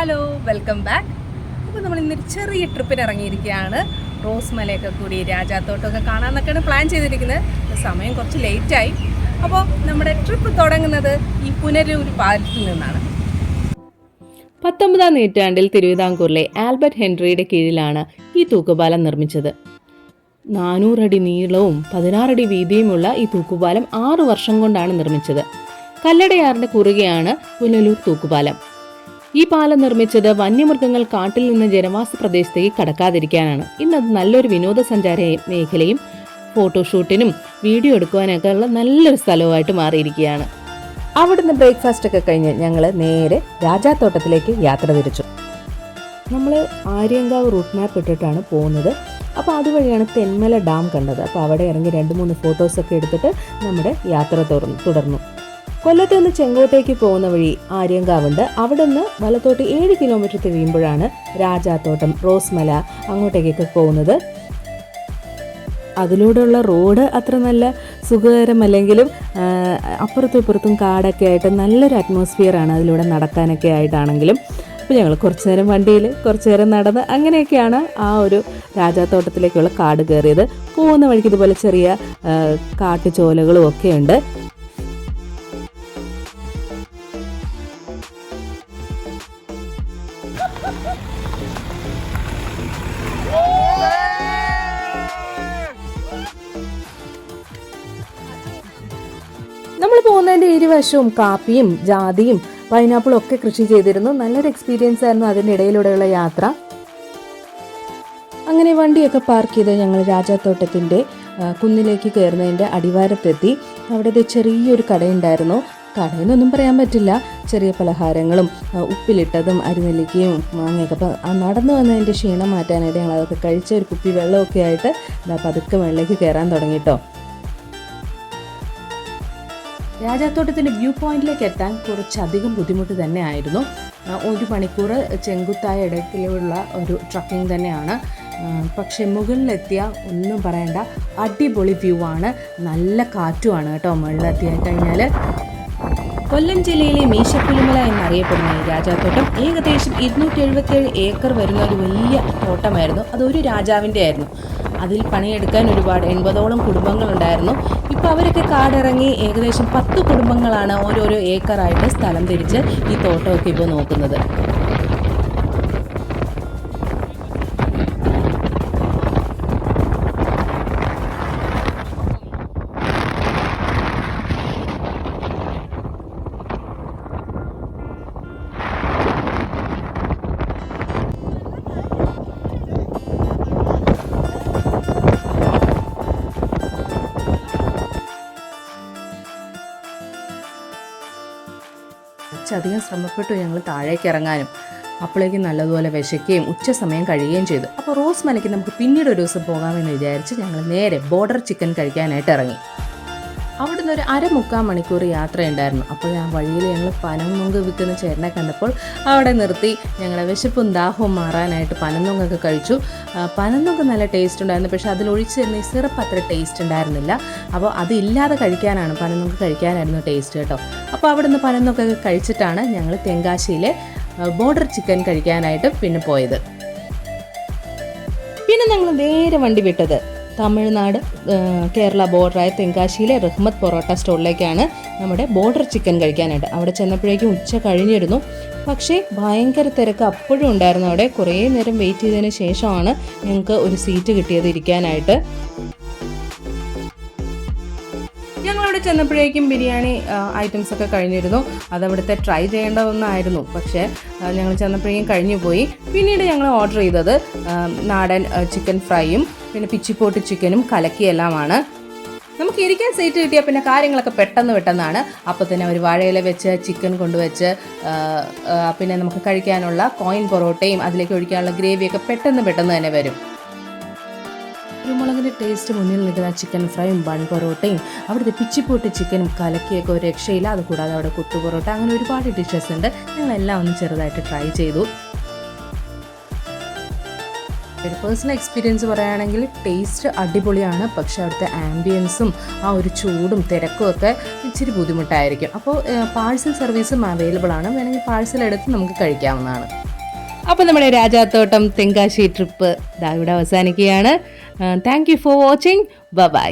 Hello welcome back. അപ്പോൾ നമ്മൾ ഇന്നൊരു ചെറിയ ട്രിപ്പിന് ഇറങ്ങിയിരിക്കുകയാണ്. റോസ് മലയൊക്കെ കൂടി രാജാത്തോട്ടമൊക്കെ കാണാമെന്നൊക്കെയാണ് പ്ലാൻ ചെയ്തിരിക്കുന്നത്. സമയം കുറച്ച് ലേറ്റായി. അപ്പോൾ നമ്മുടെ ട്രിപ്പ് തുടങ്ങുന്നത് ഈ പുനരൂർ പാലത്തിൽ നിന്നാണ്. പത്തൊമ്പതാം നൂറ്റാണ്ടിൽ തിരുവിതാംകൂറിലെ ആൽബർട്ട് ഹെൻറിയുടെ കീഴിലാണ് ഈ തൂക്കുപാലം നിർമ്മിച്ചത്. നാനൂറടി നീളവും പതിനാറടി വീതിയുമുള്ള ഈ തൂക്കുപാലം ആറു വർഷം കൊണ്ടാണ് നിർമ്മിച്ചത്. കല്ലടയാറിന്റെ കുറുകെയാണ് പുനലൂർ തൂക്കുപാലം. ഈ പാലം നിർമ്മിച്ചത് വന്യമൃഗങ്ങൾ കാട്ടിൽ നിന്ന് ജനവാസ പ്രദേശത്തേക്ക് കടക്കാതിരിക്കാനാണ്. ഇന്നത് നല്ലൊരു വിനോദസഞ്ചാര മേഖലയും ഫോട്ടോഷൂട്ടിനും വീഡിയോ എടുക്കുവാനൊക്കെ ഉള്ള നല്ലൊരു സ്ഥലവുമായിട്ട് മാറിയിരിക്കുകയാണ്. അവിടുന്ന് ബ്രേക്ക്ഫാസ്റ്റ് ഒക്കെ കഴിഞ്ഞ് ഞങ്ങൾ നേരെ രാജാത്തോട്ടത്തിലേക്ക് യാത്ര തിരിച്ചു. നമ്മൾ ആര്യങ്കാവ് റൂട്ട് മാപ്പ് ഇട്ടിട്ടാണ് പോകുന്നത്. അപ്പോൾ അതുവഴിയാണ് തെന്മല ഡാം കണ്ടത്. അപ്പോൾ അവിടെ ഇറങ്ങി രണ്ട് മൂന്ന് ഫോട്ടോസൊക്കെ എടുത്തിട്ട് നമ്മുടെ യാത്ര തുടർന്നു. കൊല്ലത്ത് നിന്ന് ചെങ്കോട്ടേക്ക് പോകുന്ന വഴി ആര്യങ്കാവുണ്ട്. അവിടെ നിന്ന് വലത്തോട്ട് ഏഴ് കിലോമീറ്റർ തിരിയുമ്പോഴാണ് രാജാത്തോട്ടം റോസ്മല അങ്ങോട്ടേക്കൊക്കെ പോകുന്നത്. അതിലൂടെയുള്ള റോഡ് അത്ര നല്ല സുഖകരമല്ലെങ്കിലും അപ്പുറത്തും ഇപ്പുറത്തും കാടൊക്കെ ആയിട്ട് നല്ലൊരു അറ്റ്മോസ്ഫിയറാണ് അതിലൂടെ നടക്കാനൊക്കെ ആയിട്ടാണെങ്കിലും. അപ്പോൾ ഞങ്ങൾ കുറച്ച് നേരം വണ്ടിയിൽ കുറച്ച് നേരം നടന്ന് അങ്ങനെയൊക്കെയാണ് ആ ഒരു രാജാത്തോട്ടത്തിലേക്കുള്ള കാട് കയറിയത്. പോകുന്ന വഴിക്ക് ഇതുപോലെ ചെറിയ കാട്ടുചോലകളും ഒക്കെ ഉണ്ട്. നമ്മൾ പോകുന്നതിന്റെ ഇരുവശവും കാപ്പിയും ജാതിയും പൈനാപ്പിളും ഒക്കെ കൃഷി ചെയ്തിരുന്നു. നല്ലൊരു എക്സ്പീരിയൻസ് ആയിരുന്നു അതിന്റെ ഇടയിലൂടെയുള്ള യാത്ര. അങ്ങനെ വണ്ടിയൊക്കെ പാർക്ക് ചെയ്ത് ഞങ്ങൾ രാജാത്തോട്ടത്തിന്റെ കുന്നിലേക്ക് കയറുന്നതിന്റെ അടിവാരത്തെത്തി. അവിടെ ചെറിയൊരു കടയുണ്ടായിരുന്നു. കടയെന്നൊന്നും പറയാൻ പറ്റില്ല. ചെറിയ പലഹാരങ്ങളും ഉപ്പിലിട്ടതും അരിനെല്ലിക്കയും മാങ്ങയൊക്കെ. അപ്പം നടന്നു വന്നതിന്റെ ക്ഷീണം മാറ്റാനായിട്ട് ഞങ്ങൾ അതൊക്കെ കഴിച്ച ഒരു കുപ്പി വെള്ളമൊക്കെ ആയിട്ട് പതുക്കെ വെള്ളേക്ക് കയറാൻ തുടങ്ങിട്ടോ. രാജാത്തോട്ടത്തിന്റെ വ്യൂ പോയിന്റിലേക്ക് എത്താൻ കുറച്ചധികം ബുദ്ധിമുട്ട് തന്നെ ആയിരുന്നു ഒരു മണിക്കൂർ ചെങ്കുത്തായ ഇടയ്ക്കിലുള്ള ഒരു ട്രക്കിംഗ് തന്നെയാണ്. പക്ഷേ മുകളിലെത്തിയ ഒന്നും പറയണ്ട അടിപൊളി വ്യൂ ആണ്. നല്ല കാറ്റുമാണ് കേട്ടോ മുകളിലെത്തിയായി കഴിഞ്ഞാൽ കൊല്ലം ജില്ലയിലെ മീശപ്പുലിമല എന്നറിയപ്പെടുന്ന ഈ രാജാത്തോട്ടം ഏകദേശം ഇരുന്നൂറ്റി എഴുപത്തിയേഴ് ഏക്കർ വരുന്ന ഒരു വലിയ തോട്ടമായിരുന്നു. അതൊരു രാജാവിന്റെ ആയിരുന്നു. അതിൽ പണിയെടുക്കാൻ ഒരുപാട് എൺപതോളം കുടുംബങ്ങളുണ്ടായിരുന്നു. ഇപ്പോൾ അവരൊക്കെ കാടിറങ്ങി ഏകദേശം പത്ത് കുടുംബങ്ങളാണ് ഓരോരോ ഏക്കറായിട്ട് സ്ഥലം തിരിച്ച് ഈ തോട്ടമൊക്കെ ഇപ്പോൾ നോക്കുന്നത്. കുറച്ചധികം ശ്രമപ്പെട്ടു ഞങ്ങൾ താഴേക്ക് ഇറങ്ങാനും അപ്പോഴേക്കും നല്ലതുപോലെ വിശക്കുകയും ഉച്ച സമയം കഴിയുകയും ചെയ്തു. അപ്പോൾ റോസ് മലയ്ക്ക് നമുക്ക് പിന്നീട് ഒരു ദിവസം പോകാമെന്ന് വിചാരിച്ച് ഞങ്ങൾ നേരെ ബോർഡർ ചിക്കൻ കഴിക്കാനായിട്ട് ഇറങ്ങി. അവിടുന്ന് ഒരു അരമുക്കാൽ മണിക്കൂർ യാത്രയുണ്ടായിരുന്നു. അപ്പോൾ ഞാൻ വഴിയിൽ ഞങ്ങൾ പനംനൊങ്ക് വിൽക്കുന്ന ചേട്ടനെ കണ്ടപ്പോൾ അവിടെ നിർത്തി ഞങ്ങളെ വിശപ്പും ദാഹവും മാറാനായിട്ട് പനംനൊങ്കൊക്കെ കഴിച്ചു. ആ, പനംനൊങ്ക് നല്ല ടേസ്റ്റ് ഉണ്ടായിരുന്നു. പക്ഷേ തരുന്ന ഈ സിറപ്പ് അത്ര ടേസ്റ്റ് ഉണ്ടായിരുന്നില്ല. അപ്പോൾ അതില്ലാതെ കഴിക്കാനാണ് പനംനൊങ്ക് കഴിക്കാനായിരുന്നു ടേസ്റ്റ് കേട്ടോ. അപ്പോൾ അവിടെ നിന്ന് പനംനൊക്കൊക്കെ കഴിച്ചിട്ടാണ് ഞങ്ങൾ തെങ്കാശിയിലെ ബോർഡർ ചിക്കൻ കഴിക്കാനായിട്ട് പിന്നെ പോയത്. പിന്നെ ഞങ്ങൾ നേരെ വണ്ടി വിട്ടത്. തമിഴ്നാട് കേരള ബോർഡറായ തെങ്കാശിയിലെ റഹ്മത്ത് പൊറോട്ട സ്റ്റോളിലേക്കാണ് നമ്മുടെ ബോർഡർ ചിക്കൻ കഴിക്കാനായിട്ട്. അവിടെ ചെന്നപ്പോഴേക്കും ഉച്ച കഴിഞ്ഞിരുന്നു. പക്ഷേ ഭയങ്കര തിരക്ക് അപ്പോഴും ഉണ്ടായിരുന്നു. അവിടെ കുറേ നേരം വെയിറ്റ് ചെയ്തതിന് ശേഷമാണ് ഞങ്ങൾക്ക് ഒരു സീറ്റ് കിട്ടിയത് ഇരിക്കാനായിട്ട്. ചെന്നപ്പോഴേക്കും ബിരിയാണി ഐറ്റംസ് ഒക്കെ കഴിഞ്ഞിരുന്നു. അതവിടുത്തെ ട്രൈ ചെയ്യേണ്ട ഒന്നായിരുന്നു. പക്ഷേ ഞങ്ങൾ ചെന്നപ്പോഴേക്കും കഴിഞ്ഞു പോയി പിന്നീട് ഞങ്ങൾ ഓർഡർ ചെയ്തത് നാടൻ ചിക്കൻ ഫ്രൈയും പിന്നെ പിച്ചിപ്പോട്ട് ചിക്കനും കലക്കിയെല്ലാമാണ്. നമുക്ക് ഇരിക്കാൻ സീറ്റ് കിട്ടിയാൽ പിന്നെ കാര്യങ്ങളൊക്കെ പെട്ടെന്ന് പെട്ടെന്നാണ്. അപ്പോൾ തന്നെ അവർ വാഴയില വെച്ച് ചിക്കൻ കൊണ്ടുവച്ച് പിന്നെ നമുക്ക് കഴിക്കാനുള്ള കോയിൻ പൊറോട്ടയും അതിലേക്ക് ഒഴിക്കാനുള്ള ഗ്രേവിയൊക്കെ പെട്ടെന്ന് പെട്ടെന്ന് തന്നെ വരും. കുരുമുളകിന്റെ ടേസ്റ്റ് മുന്നിൽ നിൽക്കുന്ന ചിക്കൻ ഫ്രൈയും ബൺ പൊറോട്ടയും അവിടുത്തെ പിച്ചിപ്പൂട്ട് ചിക്കനും കലക്കിയൊക്കെ ഒരു രക്ഷയില്ല. അതുകൂടാതെ അവിടെ കുത്തു പൊറോട്ട അങ്ങനെ ഒരുപാട് ഡിഷസ് ഉണ്ട്. ഞങ്ങളെല്ലാം ഒന്ന് ചെറുതായിട്ട് ട്രൈ ചെയ്തു. ഒരു പേഴ്സണൽ എക്സ്പീരിയൻസ് പറയുകയാണെങ്കിൽ ടേസ്റ്റ് അടിപൊളിയാണ്. പക്ഷേ അവിടുത്തെ ആംബിയൻസും ആ ഒരു ചൂടും തിരക്കും ഒക്കെ ഇച്ചിരി ബുദ്ധിമുട്ടായിരിക്കും. അപ്പോൾ പാഴ്സൽ സർവീസും അവൈലബിൾ ആണ്. വേണമെങ്കിൽ പാഴ്സൽ എടുത്ത് നമുക്ക് കഴിക്കാവുന്നതാണ്. അപ്പോൾ നമ്മുടെ രാജാത്തോട്ടം തെങ്കാശി ട്രിപ്പ് ഇതാ ഇവിടെ അവസാനിക്കുകയാണ്. Thank you for watching bye